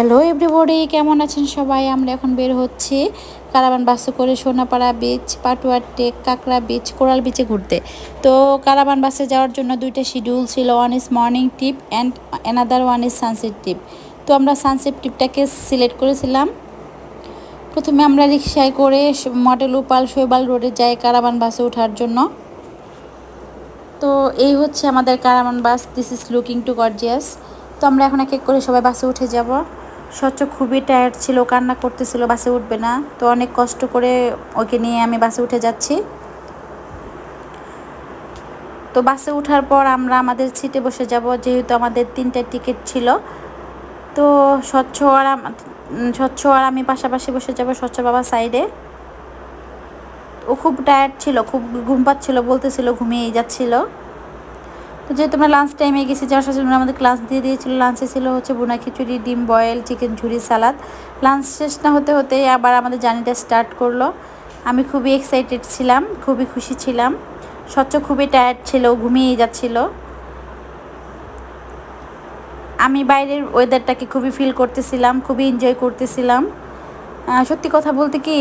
Hello everybody কেমন আছেন সবাই? আমরা এখন বের হচ্ছি কারাবান বাসে করে সোনাপাড়া বিচ পাটুয়ার টেক কাঁকড়া বিচ কোরাল বিচে ঘুরতে। তো কারাবান বাসে যাওয়ার জন্য দুইটা শিডিউল ছিল one is morning trip and another one is sunset trip তো আমরা সানসেট ট্রিপটাকে সিলেক্ট করেছিলাম। প্রথমে আমরা রিক্সায় করে মডেল উপাল শৈবাল রোডে যাই কারাবান বাসে ওঠার জন্য। তো এই হচ্ছে আমাদের caravan bus this is looking too gorgeous তো আমরা এখন এক এক করে সবাই বাসে উঠে যাব। স্বচ্ছ, খুবই টায়ার্ড ছিল, কান্না করতেছিল, বাসে উঠবে না। তো অনেক কষ্ট করে ওকে নিয়ে আমি বাসে উঠে যাচ্ছি। তো বাসে ওঠার পর আমরা আমাদের সিটে বসে যাব, যেহেতু আমাদের তিনটা টিকিট ছিল। তো স্বচ্ছ আর স্বচ্ছ আর আমি পাশাপাশি বসে যাব স্বচ্ছ বাবা সাইডে ও খুব টায়ার্ড ছিল, খুব ঘুম পাচ্ছিল, বলতেছিল ঘুমিয়েই যাচ্ছিল। তো যেহেতু আমরা লাঞ্চ টাইমে গেছি যাওয়ার সাথে আমাদের ক্লাস দিয়ে দিয়েছিল লাঞ্চে ছিল হচ্ছে বোনা খিচুড়ি, ডিম বয়েল চিকেন ঝুরি সালাদ লাঞ্চ শেষ না হতে হতে আবার আমাদের জার্নিটা স্টার্ট করল। আমি খুবই এক্সাইটেড ছিলাম, খুবই খুশি ছিলাম। স্বচ্ছ খুবই টায়ার্ড ছিল, ঘুমিয়েই যাচ্ছিল। আমি বাইরের ওয়েদারটাকে খুবই ফিল করতেছিলাম, খুবই এনজয় করতেছিলাম। সত্যি কথা বলতে কি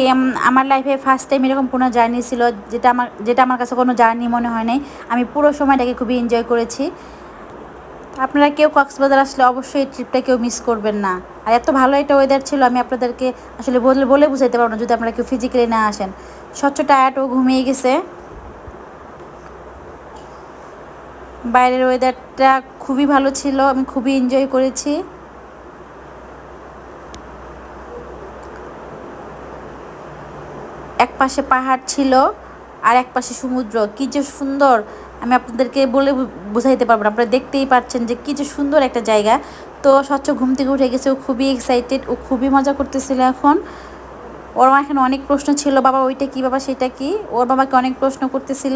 আমার লাইফে ফার্স্ট টাইম এরকম কোনো জার্নি ছিল যেটা আমার যেটা আমার কাছে কোনো জার্নি মনে হয় নাই। আমি পুরো সময়টাকে খুবই এনজয় করেছি। আপনারা কেউ কক্সবাজার আসলে অবশ্যই এই ট্রিপটা কেউ মিস করবেন না। আর এত ভালো একটা ওয়েদার ছিল, আমি আপনাদেরকে আসলে বলে বলে বুঝাইতে পারব না যদি আপনারা কেউ ফিজিক্যালি না আসেন। স্বচ্ছ টায়ার্ড ও ঘুমিয়ে গেছে। বাইরের ওয়েদারটা খুবই ভালো ছিল, আমি খুবই এনজয় করেছি। এক পাশে পাহাড় ছিল আর এক পাশে সমুদ্র। কী যে সুন্দর। আমি আপনাদেরকে বলে বোঝাইতে পারব না। আপনারা দেখতেই পাচ্ছেন যে কী যে সুন্দর একটা জায়গা। তো স্বচ্ছ ঘুম থেকে উঠে গেছে। ও খুবই এক্সাইটেড ও খুবই মজা করতেছিল এখন। ওর মা এখানে অনেক প্রশ্ন ছিল, বাবা, ওইটা কী? বাবা, সেটা কি? ওর বাবাকে অনেক প্রশ্ন করতেছিল।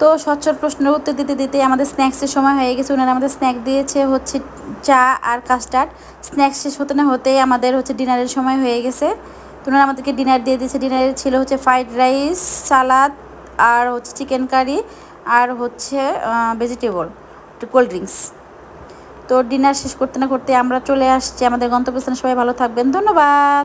তো স্বচ্ছর প্রশ্নের উত্তর দিতে দিতে আমাদের স্ন্যাক্সের সময় হয়ে গেছে। ওনারা আমাদের স্ন্যাক দিয়েছে হচ্ছে চা আর কাস্টার্ড স্ন্যাক্স শেষ হতে না হতে আমাদের হচ্ছে ডিনারের সময় হয়ে গেছে। তো আমাদেরকে ডিনার দিয়ে দিয়েছে। ডিনারে ছিল হচ্ছে ফ্রাইড রাইস সালাদ আর হচ্ছে চিকেন কারি আর হচ্ছে ভেজিটেবল কোল্ড ড্রিঙ্কস তো ডিনার শেষ করতে না করতে আমরা চলে আসছি। আমাদের গন্তব্যস্থানে সবাই ভালো থাকবেন। ধন্যবাদ।